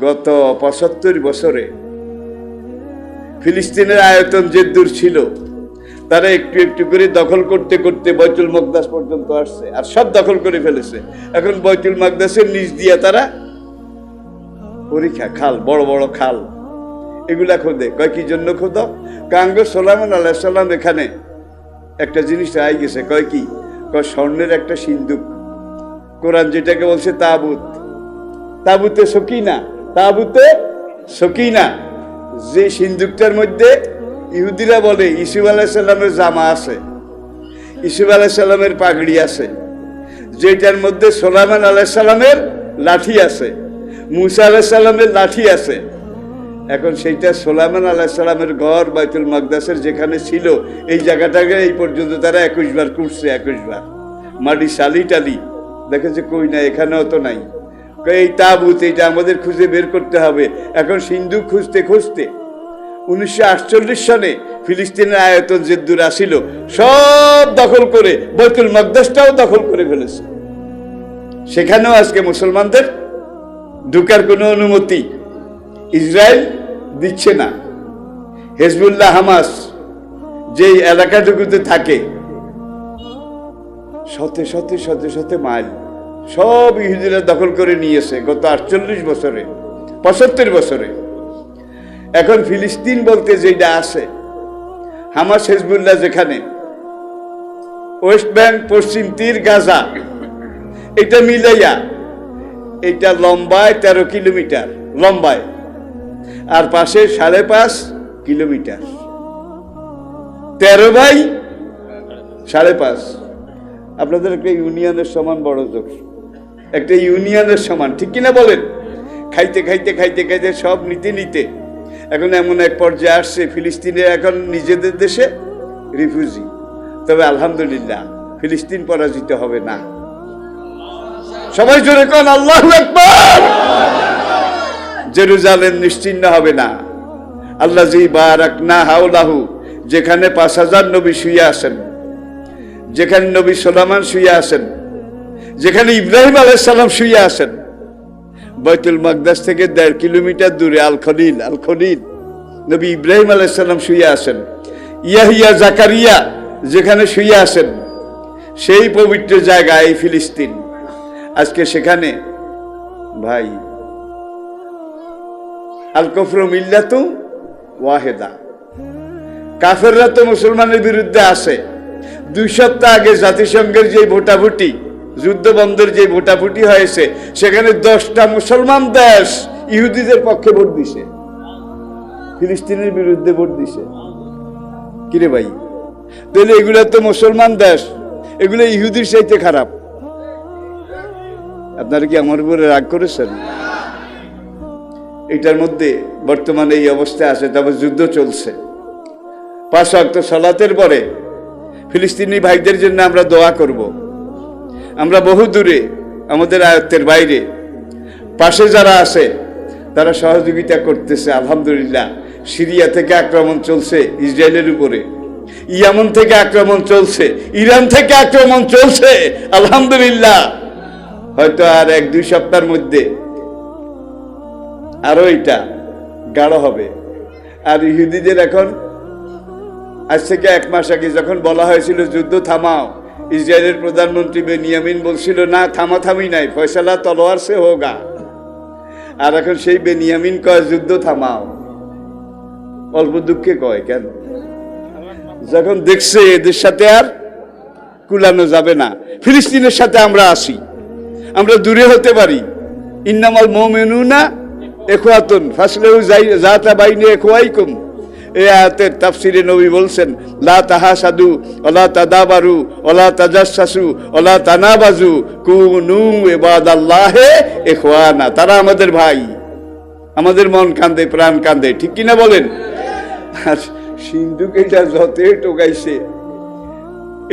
গত পঁচাত্তর বছরে ফিলিস্তিনের আয়তন যে দূর ছিল, তারা একটু একটু করে দখল করতে করতে বৈতুল মকদাস পর্যন্ত আসছে। আর সব দখল করে ফেলেছে। এখন বৈতুল মকদাসের নিচ দিয়ে তারা পরীক্ষা, খাল, বড় বড় খাল। এগুলা খোদে। কয়, কি জন্য খোদ? কাঙ্গ সোলামান আল্লাহ সাল্লাম এখানে একটা জিনিস আই গেছে। কয় কি? কয়, স্বর্ণের একটা সিন্দুক কোরআন যেটাকে বলছে তাবুত। তাবুতে সকিনা তাবুতে সকিনা। যে সিন্দুকটার মধ্যে ইহুদিরা বলে, ইসুফ আলাহিসাল্লামের জামা আছে, ইসুফ আলাহিসাল্লামের পাগড়ি আছে, যেটার মধ্যে সোলামান আলাহিসাল্লামের লাঠি আছে, মুসা আলাহিসাল্লামের লাঠি আছে। এখন সেইটা সোলামান আলাহিসাল্লামের ঘর বাইতুল মাকদাসের যেখানে ছিল, এই জায়গাটাকে এই পর্যন্ত তারা একুশ বার করছে একুশ বার। মাটি শালি টালি, দেখেছে কই না এখানেও তো নাই। এই তাবুত এইটা আমাদের খুঁজে বের করতে হবে। এখন সিন্ধু খুঁজতে খুঁজতে উনিশশো আটচল্লিশ সনে ফিলিস্তিনের আয়তন যে দূর আসিল, সব দখল করে বৈতুল মকদাসটাও দখল করে ফেলেছে। সেখানেও আজকে মুসলমানদের ঢুকার কোনো অনুমতি ইসরায়েল দিচ্ছে না। হেজবুল্লাহ হামাস যেই এলাকাটুকুতে থাকে, শতে শতে শতে শতে মাইল সব ইহুদিরা দখল করে নিয়েছে গত আটচল্লিশ বছরে পঁচাত্তর বছরে। এখন ফিলিস্তিন বলতে যেটা আছে, হামাস, হেজবুল্লাহ যেখানে, ওয়েস্ট ব্যাংক, পশ্চিম তীর, গাজা, এটা মিলাইয়া, এটা লম্বায় তেরো কিলোমিটার, লম্বায়। আর পাশে সাড়ে পাঁচ কিলোমিটার। তেরো বাই সাড়ে পাঁচ। আপনাদের একটা ইউনিয়নের সমান বড় জোর একটা ইউনিয়নের সমান, ঠিক কিনা বলেন? খাইতে খাইতে খাইতে খাইতে সব নিতে নিতে। এখন এমন এক পর্যায়ে আসছে ফিলিস্তিনের এখন নিজেদের দেশে রিফিউজি। তবে আলহামদুলিল্লাহ, ফিলিস্তিন পরাজিত হবে না। সবাই জোরে কন, আল্লাহ একবার নিশ্চিন্ন হবে না। আল্লাহ জি বারাক না হাউলাহু যেখানে পাঁচ হাজার নবী শুয়ে আছেন। যেখানে নবী সোলামান শুয়ে আছেন। যেখানে ইব্রাহিম আলাইসাল্লাম শুয়ে আছেন বৈতুল মাকদাস থেকে দেড় কিলোমিটার দূরে আল খলিল আল খলিল। নবী ইব্রাহিম আলাইসাল্লাম শুয়ে আছেন ইয়াহিয়া জাকারিয়া যেখানে শুয়ে আছেন সেই পবিত্র জায়গা এই ফিলিস্তিন। আজকে সেখানে, ভাই, আল কফর মিল্লাতু ওয়াহেদা। কাফেররা তো মুসলমানের বিরুদ্ধে আসে। দুই সপ্তাহ আগে জাতিসংঘের যে ভোটাভুটি যুদ্ধ বন্ধের যে ভোটাভুটি হয়েছে, সেখানে দশটা মুসলমান দেশ ইহুদিদের পক্ষে ভোট দিছে। ফিলিস্তিনের বিরুদ্ধে ভোট দিছে। কিরে ভাই? তাহলে এগুলো তো মুসলমান দেশ, এগুলো ইহুদির চাইতে খারাপ। আপনারা কি আমার উপরে রাগ করেছেন? এটার মধ্যে বর্তমানে এই অবস্থায় আছে, তারপর যুদ্ধ চলছে। পাঁচ অক্ট সালাতের পরে ফিলিস্তিনি ভাইদের জন্য আমরা দোয়া করব। আমরা বহু দূরে, আমাদের আয়ত্তের বাইরে। পাশে যারা আছে, তারা সহযোগিতা করতেছে, আলহামদুলিল্লাহ। সিরিয়া থেকে আক্রমণ চলছে, ইসরায়েলের উপরে। ইয়ামন থেকে আক্রমণ চলছে, ইরান থেকে আক্রমণ চলছে, আলহামদুলিল্লাহ। হয়তো আর এক, দুই সপ্তাহের মধ্যে আরও এটা গাঢ় হবে। আর ইহুদিদের এখন, আজ থেকে এক মাস আগে যখন বলা হয়েছিল, যুদ্ধ থামাও। ইসরায়েলের প্রধানমন্ত্রী বেনিয়ামিন বলছিল, না, থামাথামি নাই, ফয়সালা তলোয়ার সে হোগা। আর এখন সেই বেনিয়ামিন কয়, যুদ্ধ থামাও। অল্প দুঃখে কয়, কেন? যখন দেখছে এদের সাথে আর কুলানো যাবে না, ফিলিস্তিনের সাথে আমরা আসি আমরা দূরে হতে পারি। ইন্নামাল মোমেনুনা এখোয়াতুন ফাসলেহু জাতা বাইনে এখোয়াইকুম এই আয়াতের তাফসিরে নবী বলছেন, লা তাহা সাদু ওলা তাদাবারু, ওলা তাজাসু ওলা তানাবাজু, কুনু এবাদাল্লাহে এখওয়ানা তারা আমাদের ভাই। আমাদের মন কান্দে, প্রাণ কান্দে, ঠিক কিনা বলেন? আর সিন্ধুক এটা যতই টোকাইছে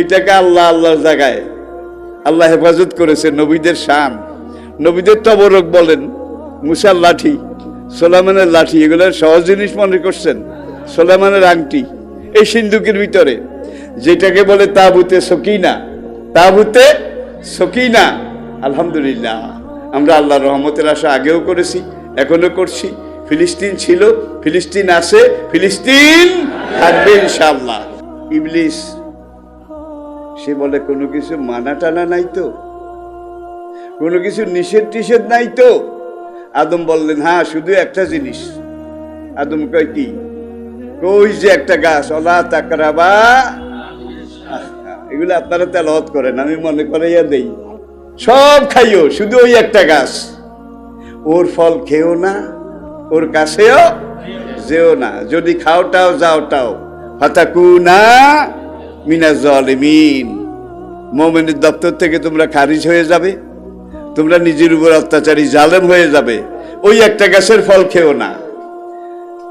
এটাকে আল্লাহ আল্লাহর জায়গায়, আল্লাহ হেফাজত করেছে নবীদের শান। নবীদের তবরক বলেন, মুসার লাঠি, সোলামানের লাঠি, এগুলো সহজ জিনিস মনে করছেন? সোলামানের আংটি, এই সিন্ধুকের ভিতরে। যেটাকে বলে তাবুতে সকিনা। তাবুতে সকিনা। আলহামদুলিল্লাহ, আমরা আল্লাহর রহমতের আশা আগেও করেছি, এখনও করছি। ফিলিস্তিন ছিল, ফিলিস্তিন আছে, ফিলিস্তিন থাকবে ইনশাল্লাহ ইবলিস, সে বলে, কোনো কিছু মানা টানা নাই তো? কোনো কিছু নিষেধ টিষেধ নাই তো? আদম বললেন হ্যাঁ শুধু একটা জিনিস। আদম কয়, কি? কই যে একটা গাছ, অলা তাকরাবা। এগুলো আপনারা তেলাওয়াত করেন, আমি মনে করাইয়া দেই। সব খাইও, শুধু ওই একটা গাছ। ওর ফল খেও না, ওর কাছেও যেও না। যদি খাওটাও যাওটাও ফাতাকু না মিনা জলিমিন। মোমেনের দপ্তর থেকে তোমরা খারিজ হয়ে যাবে। তোমরা নিজের উপর অত্যাচারী জালেম হয়ে যাবে। ওই একটা গাছের ফল খেও না।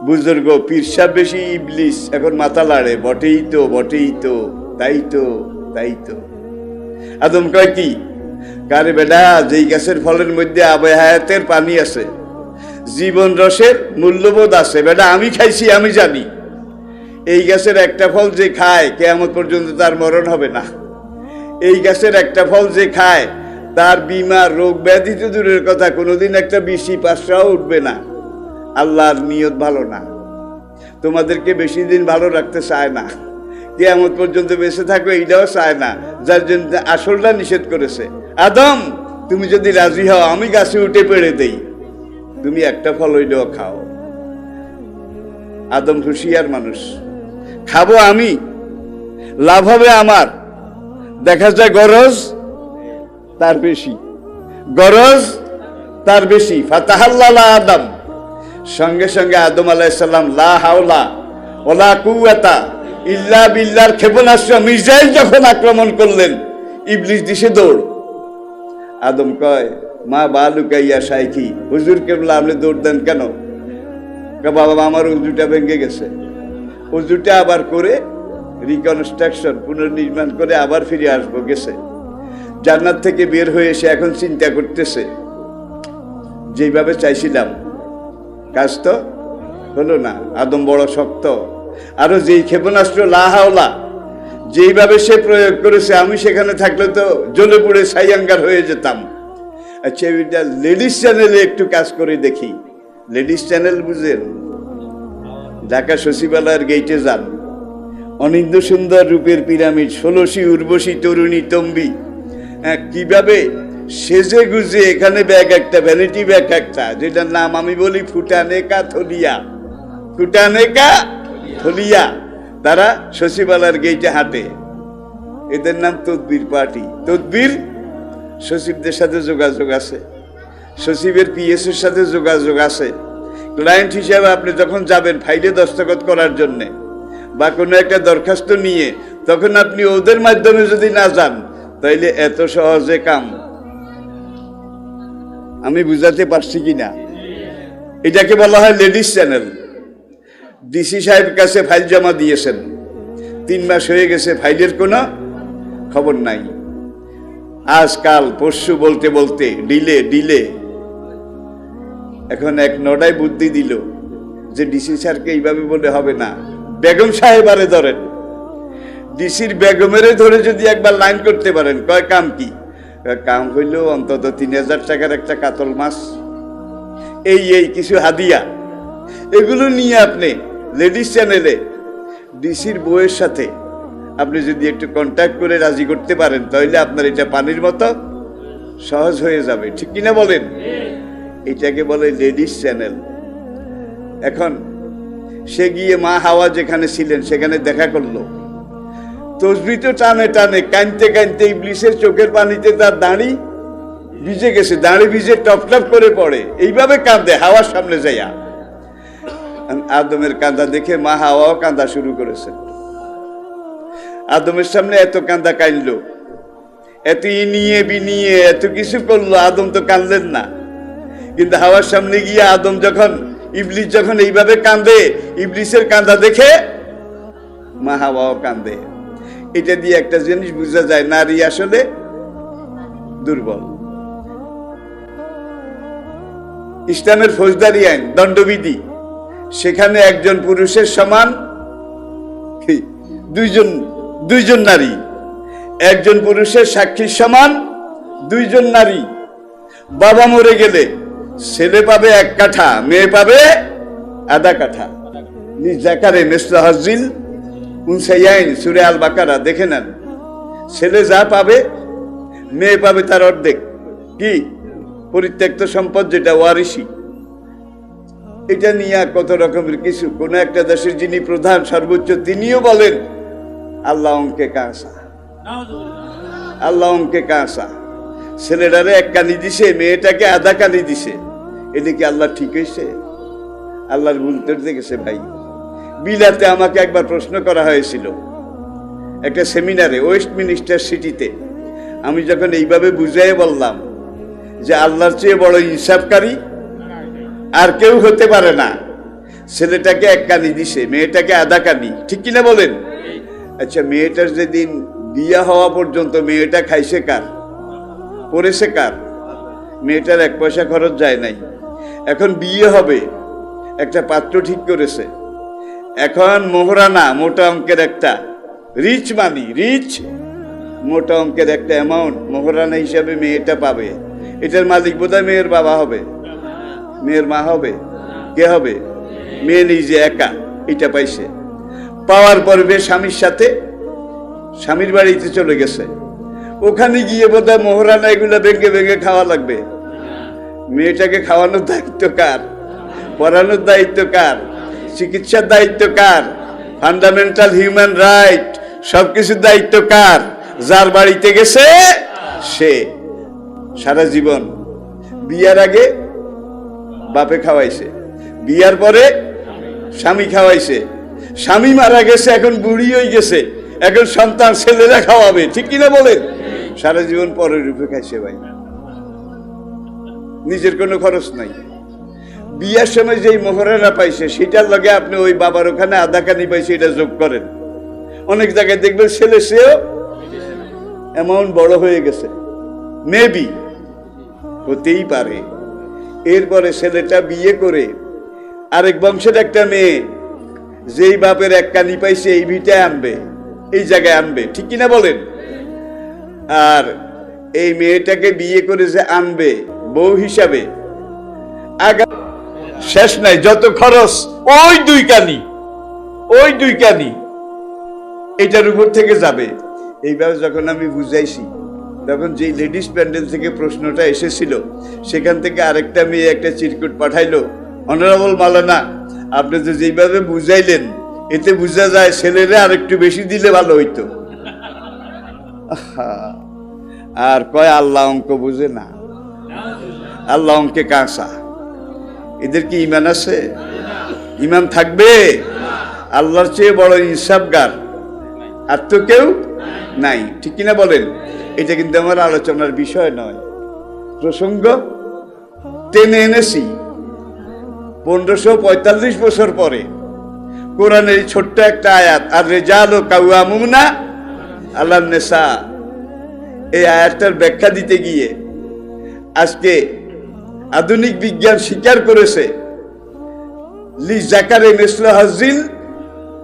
বুজুর্গ পীরসা বেশি ইবলিস, এখন মাথা লাড়ে, বটেই তো বটেই তো, তাই তো তাই তো। আদম কয় কি? কারে বেডা যেই গাছের ফলের মধ্যে আবে হায়াতের পানি আছে, জীবন রসের মূল্যবোধ আছে বেডা আমি খাইছি, আমি জানি। এই গাছের একটা ফল যে খায়, কেয়ামত পর্যন্ত তার মরণ হবে না। এই গাছের একটা ফল যে খায়, তার বিমা রোগ ব্যাধি তো দূরের কথা, কোনোদিন একটা বেশি পাশাও উঠবে না। আল্লাহর নিয়ত ভালো না। তোমাদেরকে বেশি দিন ভালো রাখতে চায় না। কেয়ামত পর্যন্ত বেঁচে থাকো, এইটাও চায় না, যার জন্য আসলটা নিষেধ করেছে। আদম, তুমি যদি রাজি হও, আমি গাছে উঠে পেড়ে দেই। তুমি একটা ফল হইলেও খাও। আদম হুশিয়ার মানুষ। খাব আমি, লাভ হবে আমার। দেখা যায় গরজ, তার বেশি। গরজ, তার বেশি। ফাতাহাল্লাহ আদম। সঙ্গে সঙ্গে আদম আলাইসাল্লাম লা হাওলা ওলা কুয়াতা ইল্লা বিল্লার ক্ষেপণাস্ত্র, মিসাইল যখন আক্রমণ করলেন ইবলিশ দিশে দৌড়। আদম কয়, মা বা লুকাইয়া সাইকি হুজুর কেবলা আপনি দৌড় দেন কেন? বাবা আমার উজুটা ভেঙে গেছে। উজুটা আবার করে রিকনস্ট্রাকশন পুনর্নির্মাণ করে আবার ফিরে আসব, গেছে। জান্নাত থেকে বের হয়ে এসে এখন চিন্তা করতেছে, যেইভাবে চাইছিলাম কাজ তো হলো না আদম বড় শক্ত। আরও যেই ক্ষেপণাস্ত্র লাহাওলা যেইভাবে সে প্রয়োগ করেছে আমি সেখানে থাকলে তো জ্বলে পড়ে সাইয়াঙ্গার হয়ে যেতাম। আচ্ছা এটা লেডিস চ্যানেলে একটু কাজ করে দেখি। লেডিস চ্যানেল বুঝেন ঢাকা সচিবালয়ের গেইটে যান। অনিন্দ সুন্দর রূপের পিরামিড ষোলশী উর্বশী তরুণী তম্বি। হ্যাঁ, কীভাবে সেজে গুজে এখানে ব্যাগ একটা ভ্যানিটি ব্যাগ একটা, যেটার নাম আমি বলি ফুটানেকা থলিয়া। ফুটানেকা থলিয়া। তারা সচিবালয়ের গেইটে হাঁটে। এদের নাম তদবির পার্টি। তদবির সচিবদের সাথে যোগাযোগ আছে। সচিবের পিএস এর সাথে যোগাযোগ আছে। ক্লায়েন্ট হিসাবে আপনি যখন যাবেন ফাইলে দস্তখত করার জন্য বা কোনো একটা দরখাস্ত নিয়ে, তখন আপনি ওদের মাধ্যমে যদি না যান, তাইলে এত সহজে কাম। আমি বুঝাতে পারছি কি না? এটাকে বলা হয় লেডিস চ্যানেল। ডিসি সাহেব কাছে ফাইল জমা দিয়েছেন। তিন মাস হয়ে গেছে ফাইলের কোনো খবর নাই। আজকাল পরশু বলতে বলতে ডিলে ডিলে। এখন এক নডায় বুদ্ধি দিল যে ডিসি স্যারকে এইভাবে বলে হবে না। বেগম সাহেব আরে ধরেন। ডিসির বেগমেরে ধরে যদি একবার লাইন করতে পারেন, কয় কাম কি? কাম হইল অন্তত তিন হাজার টাকার একটা কাতল মাছ। এই এই কিছু হাদিয়া। এগুলো নিয়ে আপনি লেডিস চ্যানেলে ডিসির বউয়ের সাথে আপনি যদি একটু কন্ট্যাক্ট করে রাজি করতে পারেন, তাহলে আপনার এটা পানির মতো সহজ হয়ে যাবে। ঠিক কিনা বলেন? এটাকে বলে লেডিস চ্যানেল এখন সে গিয়ে মা হাওয়া যেখানে ছিলেন, সেখানে দেখা করল। তসবি তো টানে টানে, কানতে কানতে ইবলিসের চোখের পানিতে তার দাঁড়ি ভিজে গেছে, দাঁড়ি ভিজে টপ টপ করে পড়ে। এইভাবে কাঁদে, হাওয়ার সামনে যাইয়া। আদমের কাঁদা দেখে মা হাওয়াও কাঁদা শুরু করেছে। আদমের সামনে এত কাঁদা কাঁদলো এত ইনিয়ে বিনিয়ে এত কিছু করল, আদম তো কাঁদলেন না। কিন্তু হাওয়ার সামনে গিয়ে আদম যখন, ইবলিশ যখন এইভাবে কাঁদে, ইবলিশের কাঁদা দেখে মা হাওয়াও কাঁদে। এটা দিয়ে একটা জিনিস বোঝা যায়, নারী আসলে দুর্বল। ইসলামের ফৌজদারি আইন, দণ্ডবিধি। সেখানে একজন পুরুষের সমান? দুইজন দুইজন নারী। একজন পুরুষের সাক্ষীর সমান দুইজন নারী। বাবা মরে গেলে ছেলে পাবে এক কাঠা, মেয়ে পাবে আধা কাঠা। জাকারে মেসলা হাজিল উনসাইয়াইন সুরে আল বাকারা দেখে নেন। ছেলে যা পাবে, মেয়ে পাবে তার অর্ধেক। কি? পরিত্যক্ত সম্পদ যেটা ওয়ারিসি এটা নিয়ে কত রকমের কিছু। কোন একটা দেশের যিনি প্রধান, সর্বোচ্চ, তিনিও বলেন, আল্লাহ অঙ্কে কাঁসা আল্লাহ অঙ্কে কাঁসা ছেলেটারে এক কানি দিছে, মেয়েটাকে আধা কানি দিছে। এটা কি আল্লাহ ঠিক হয়েছে আল্লাহর ভুল করতে গেছে ভাই। বিলাতে আমাকে একবার প্রশ্ন করা হয়েছিল, একটা সেমিনারে, ওয়েস্ট মিনিস্টার সিটিতে। আমি যখন এইভাবে বুঝাই বললাম যে আল্লাহর চেয়ে বড় ইনসাফকারী আর কেউ হতে পারে না, ছেলেটাকে এক কানি দিছে, মেয়েটাকে আধা কানি, ঠিক কিনা বলেন? আচ্ছা মেয়েটার যেদিন বিয়া হওয়া পর্যন্ত মেয়েটা খাইছে কার? পড়েছে কার? মেয়েটার এক পয়সা খরচ যায় নাই। এখন বিয়ে হবে, একটা পাত্র ঠিক করেছে। এখন মোহরানা, মোটা অঙ্কের একটা। রিচ মানি রিচ মোটা অঙ্কের একটা অ্যামাউন্ট মোহরানা হিসাবে মেয়েটা পাবে। এটার মালিক বোধহয় মেয়ের বাবা হবে। মেয়ের মা হবে। কে হবে? মেয়ে নিজে একা, এটা পাইছে। পাওয়ার পর্বে স্বামীর সাথে স্বামীর বাড়িতে চলে গেছে। ওখানে গিয়ে বোধহয় মোহরানা এগুলো ভেঙে ভেঙে খাওয়া লাগবে। মেয়েটাকে খাওয়ানোর দায়িত্ব কার? পড়ানোর দায়িত্ব কার? চিকিৎসার দায়িত্ব কার? ফান্ডামেন্টাল হিউম্যান রাইট সবকিছুর দায়িত্ব কার? যার বাড়িতে গেছে সে। সারা জীবন বিয়ার আগে বাপে খাওয়াইছে, বিয়ার পরে স্বামী খাওয়াইছে। স্বামী মারা গেছে, এখন বুড়ি হয়ে গেছে, এখন সন্তান ছেলেরা খাওয়াবে, ঠিক কিনা বলেন? সারা জীবন পরের রূপে খাইছে ভাই। নিজের কোনো খরচ নাই। বিয়ার সময় যেই মোহরেরা পাইছে, সেটার লগে আপনি ওই বাবার ওখানে আধা কানি পাইছে, এটা যোগ করেন। অনেক জায়গায় দেখবেন ছেলে সেও অ্যামাউন্ট বড় হয়ে গেছে। মেবি হতেই পারে। এরপরে ছেলেটা বিয়ে করে আরেক বংশের একটা মেয়ে, যেই বাপের এক কানি পাইছে, এই ভিটায় আনবে, এই জায়গায় আনবে, ঠিক কিনা বলেন? আর এই মেয়েটাকে বিয়ে করে যে আনবে, বউ হিসাবে, আগা শেষ নাই, যত খরচ, ওই দুই কানি, ওই দুই কানি, এটার উপর থেকে যাবে। এইভাবে যখন আমি বুঝাইছি, তখন যেই লেডিস প্যান্ডেল থেকে প্রশ্নটা এসেছিল, সেখান থেকে আরেকটা মেয়ে একটা চিরকুট পাঠাইলো, অনারেবল মালানা, আপনি তো যেইভাবে বুঝাইলেন, এতে বোঝা যায় ছেলেরা আরেকটু বেশি দিলে ভালো হইতো। আর কয় আল্লাহ অঙ্ক বুঝে না। আল্লাহ অঙ্কে কাঁসা এদের কি ইমান আছে? ইমান থাকবে? আল্লাহর চেয়ে বড় ইনসাফগার। আর তো কেউ নাই। ঠিক কিনা বলেন? এটা কিন্তু আমার আলোচনার বিষয় নয়। প্রসঙ্গ, টেনে এনেছি। পনেরোশো পঁয়তাল্লিশ বছর পরে কোরআনের ছোট্ট একটা আয়াত আর রেজাল ও কাউয়ামুনা আল্লাহ নেশা এই আয়াতটার ব্যাখ্যা দিতে গিয়ে আজকে আধুনিক বিজ্ঞান স্বীকার করেছে। লি জাকারে মিসল হাজিল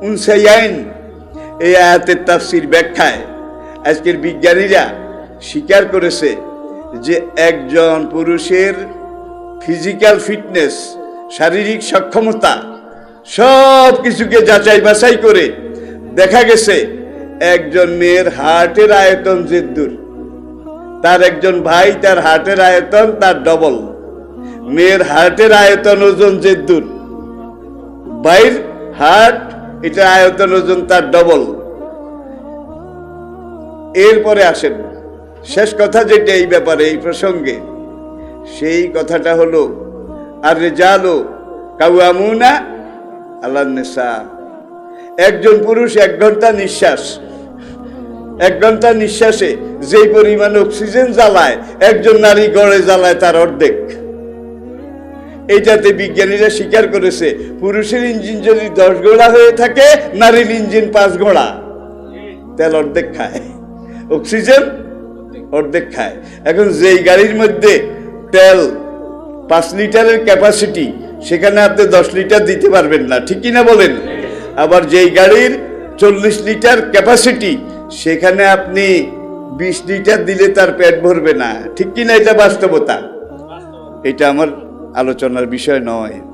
উনসাইয়াইন এই আয়াতের তাফসির ব্যাখ্যায়। আজকের বিজ্ঞানীরা স্বীকার করেছে যে একজন পুরুষের ফিজিক্যাল ফিটনেস, শারীরিক সক্ষমতা সব কিছুকে যাচাই বাছাই করে দেখা গেছে একজন মেয়ের হার্টের আয়তন যেদূর তার একজন ভাই তার হার্টের আয়তন তার ডবল মেয়ের হার্টের আয়তন ওজন যে দূর বাইর হার্ট এটা আয়তন ওজন তার ডবল এরপরে আসেন। শেষ কথা যেটা এই ব্যাপারে, এই প্রসঙ্গে। সেই কথাটা হলো আর রে রেজালো কাউয়ামুনা আল্লাহ নেশা একজন পুরুষ এক ঘণ্টা নিঃশ্বাস, এক ঘণ্টা নিঃশ্বাসে যেই পরিমাণ অক্সিজেন জ্বালায়, একজন নারী গড়ে জ্বালায় তার অর্ধেক। এইটাতে বিজ্ঞানীরা স্বীকার করেছে, পুরুষের ইঞ্জিন যদি দশ ঘোড়া হয়ে থাকে, নারীর ইঞ্জিন পাঁচ ঘোড়া। তেল অর্ধেক খায়। অক্সিজেন অর্ধেক খায়। এখন যেই গাড়ির মধ্যে তেল পাঁচ লিটারের ক্যাপাসিটি সেখানে আপনি দশ লিটার দিতে পারবেন না। ঠিক কিনা বলেন? আবার যেই গাড়ির চল্লিশ লিটার ক্যাপাসিটি সেখানে আপনি বিশ লিটার দিলে তার পেট ভরবে না। ঠিক কিনা এটা বাস্তবতা? এটা আমার আলোচনার বিষয় নয়।